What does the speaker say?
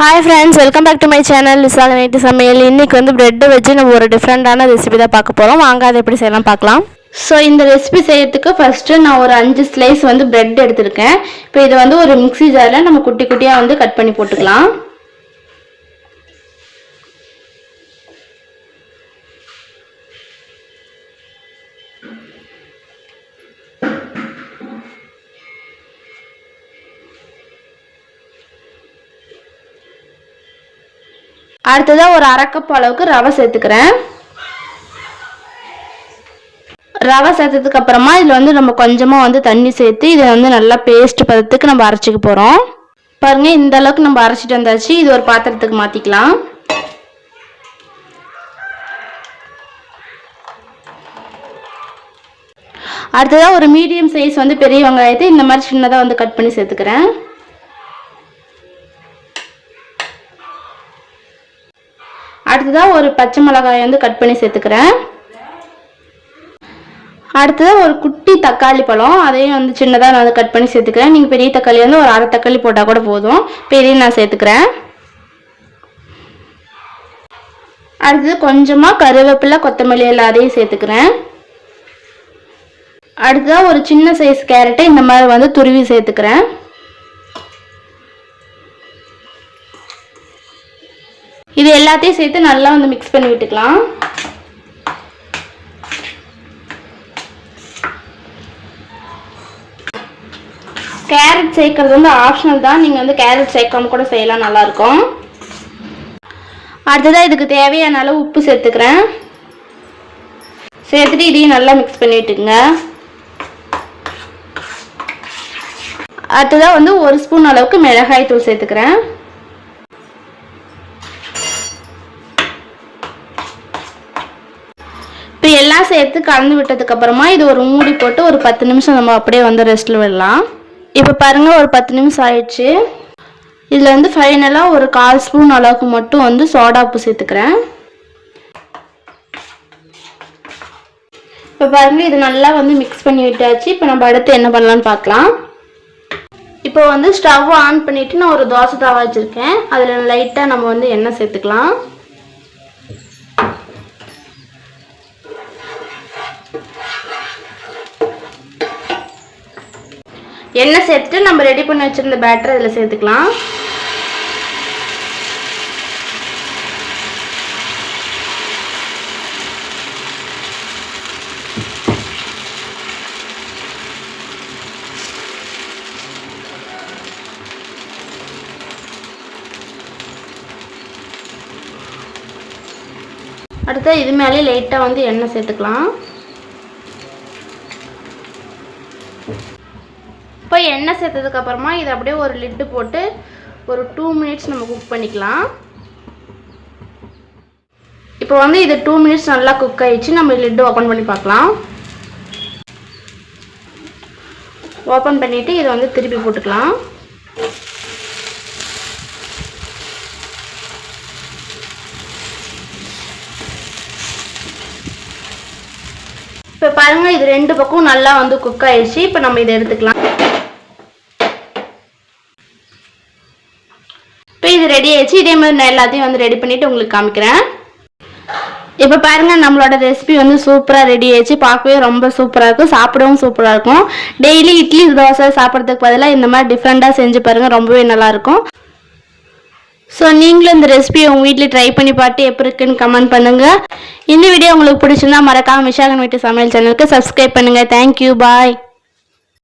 Hi friends welcome back to my channel Visaka night சமையல் இன்றைக்கி வந்து ப்ரெட்டை வச்சு நம்ம ஒரு டிஃப்ரெண்ட்டான ரெசிபி தான் பார்க்க போகிறோம் வாங்க அதை எப்படி செய்யலாம் பார்க்கலாம். ஸோ இந்த ரெசிபி செய்யறதுக்கு ஃபஸ்ட்டு நான் ஒரு அஞ்சு ஸ்லைஸ் வந்து ப்ரெட் எடுத்திருக்கேன். இப்போ இதை வந்து ஒரு மிக்ஸி ஜாரில் நம்ம குட்டி குட்டியாக வந்து கட் பண்ணி போட்டுக்கலாம். அடுத்ததாக ஒரு அரை அளவுக்கு ரவை சேர்த்துக்கிறேன். ரவை சேர்த்ததுக்கு அப்புறமா இதில் வந்து நம்ம கொஞ்சமாக வந்து தண்ணி சேர்த்து இதை வந்து நல்லா பேஸ்ட் பதத்துக்கு நம்ம அரைச்சிக்க போகிறோம் பாருங்கள் இந்த அளவுக்கு நம்ம அரைச்சிட்டு வந்தாச்சு. இது ஒரு பாத்திரத்துக்கு மாற்றிக்கலாம் அடுத்ததாக ஒரு மீடியம் சைஸ் வந்து பெரிய வெங்காயத்தை இந்த மாதிரி சின்னதாக வந்து கட் பண்ணி சேர்த்துக்கிறேன். அடுத்ததாக ஒரு பச்சை மிளகாயை வந்து கட் பண்ணி சேர்த்துக்கிறேன். அடுத்ததாக ஒரு குட்டி தக்காளி பழம் அதையும் வந்து சின்னதாக நான் கட் பண்ணி சேர்த்துக்கிறேன். நீங்கள் பெரிய தக்காளி வந்து ஒரு அரை தக்காளி போட்டால் கூட போதும். பெரிய நான் சேர்த்துக்கிறேன். அடுத்தது கொஞ்சமாக கருவேப்பிலை கொத்தமல்லி எல்லாம் அதையும் சேர்த்துக்கிறேன். அடுத்ததாக ஒரு சின்ன சைஸ் கேரட்டை இந்த மாதிரி வந்து துருவி சேர்த்துக்கிறேன். இது எல்லாத்தையும் சேர்த்து நல்லா வந்து மிக்ஸ் பண்ணி விட்டுக்கலாம். கேரட் சேர்க்கறது வந்து ஆப்ஷனல் தான். நீங்கள் வந்து கேரட் சேர்க்காம கூட செய்யலாம் நல்லாயிருக்கும். அடுத்ததாக இதுக்கு தேவையான அளவு உப்பு சேர்த்துக்கிறேன். சேர்த்துட்டு இதையும் நல்லா மிக்ஸ் பண்ணி விட்டுங்க அடுத்ததாக வந்து ஒரு ஸ்பூன் அளவுக்கு மிளகாய் தூள் சேர்த்துக்கிறேன். இப்போ எல்லாம் சேர்த்து கலந்து விட்டதுக்கு அப்புறமா இது ஒரு மூடி போட்டு ஒரு பத்து நிமிஷம் நம்ம அப்படியே வந்து ரெஸ்ட்டில் விடலாம். இப்போ பாருங்கள் ஒரு பத்து நிமிஷம் ஆயிடுச்சு. இதில் வந்து ஃபைனலாக ஒரு கால் ஸ்பூன் அளவுக்கு மட்டும் வந்து சோடா உப்பு சேர்த்துக்கிறேன். இப்போ பாருங்க இது நல்லா வந்து மிக்ஸ் பண்ணி விட்டாச்சு. இப்போ நம்ம அடுத்து என்ன பண்ணலான்னு பார்க்கலாம். இப்போ வந்து ஸ்டவ் ஆன் பண்ணிவிட்டு நான் ஒரு தோசை தவா வச்சுருக்கேன். அதில் லைட்டாக நம்ம வந்து எண்ணெய் சேர்த்துக்கலாம். எண்ணெய் சேர்த்துட்டு நம்ம ரெடி பண்ணி வச்சிருந்த பேட்டர் இதில் சேர்த்துக்கலாம். அடுத்து இது மேலே லைட்டாக வந்து எண்ணெய் சேர்த்துக்கலாம். இப்போ எண்ணெய் சேர்த்ததுக்கு அப்புறமா இதை அப்படியே ஒரு லிட்டு போட்டு ஒரு டூ மினிட்ஸ் நம்ம குக் பண்ணிக்கலாம். இப்போ வந்து இது டூ மினிட்ஸ் நல்லா குக் ஆயிடுச்சு. நம்ம லிட்டு ஓப்பன் பண்ணி பார்க்கலாம். ஓப்பன் பண்ணிவிட்டு இதை வந்து திருப்பி போட்டுக்கலாம். இப்போ பாருங்கள் இது ரெண்டு பக்கம் நல்லா வந்து குக் ஆயிடுச்சு. இப்போ நம்ம இதை எடுத்துக்கலாம் இப்போ இது ரெடி ஆயிடுச்சு. இதே மாதிரி நான் எல்லாத்தையும் வந்து ரெடி பண்ணிவிட்டு உங்களுக்கு காமிக்கிறேன். இப்போ பாருங்கள் நம்மளோட ரெசிபி வந்து சூப்பராக ரெடி ஆயிடுச்சு. பார்க்கவே ரொம்ப சூப்பராக இருக்கும். சாப்பிடவும் சூப்பராக இருக்கும். டெய்லி இட்லி தோசை சாப்பிட்றதுக்கு பதிலாக இந்த மாதிரி டிஃப்ரெண்ட்டாக செஞ்சு பாருங்கள் ரொம்பவே நல்லாயிருக்கும் ஸோ நீங்களும் இந்த ரெசிபியை உங்கள் வீட்டில் ட்ரை பண்ணி பார்த்து எப்படி இருக்குன்னு கமெண்ட் பண்ணுங்கள் இந்த வீடியோ உங்களுக்கு பிடிச்சிருந்தா மறக்காமல் விஷாகன் வீட்டு சமையல் சேனலுக்கு சப்ஸ்கிரைப் பண்ணுங்கள் தேங்க்யூ பாய்